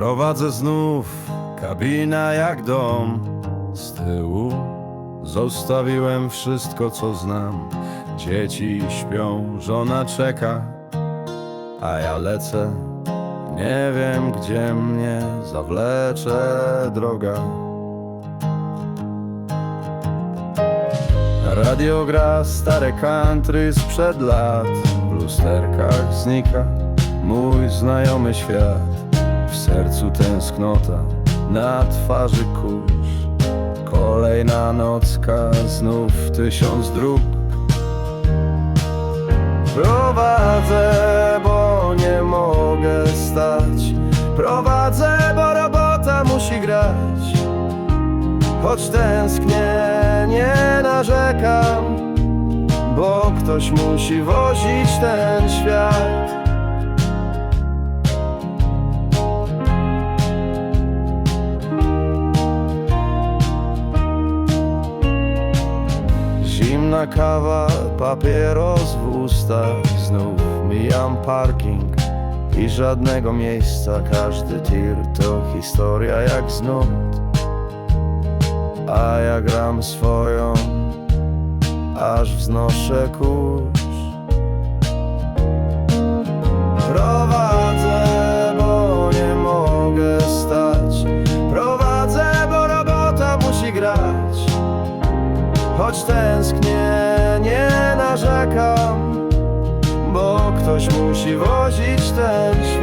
Prowadzę znów, kabina jak dom. Z tyłu zostawiłem wszystko co znam. Dzieci śpią, żona czeka A ja lecę, nie wiem gdzie mnie zawlecze droga. Radio gra stare country sprzed lat. W lusterkach znika mój znajomy świat W sercu tęsknota, na twarzy kurz. Kolejna nocka, znów tysiąc dróg. Prowadzę, bo nie mogę stać. Prowadzę, bo robota musi grać. Choć tęsknię, nie narzekam Bo ktoś musi wozić ten świat Kawa, papieros w ustach. Znów mijam parking i żadnego miejsca. Każdy tir to historia jak znów. A ja gram swoją, aż wznoszę kurz. Choć tęsknię, nie narzekam, bo ktoś musi wozić ten świat.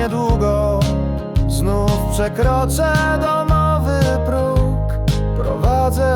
Niedługo Znów przekroczę domowy próg. Prowadzę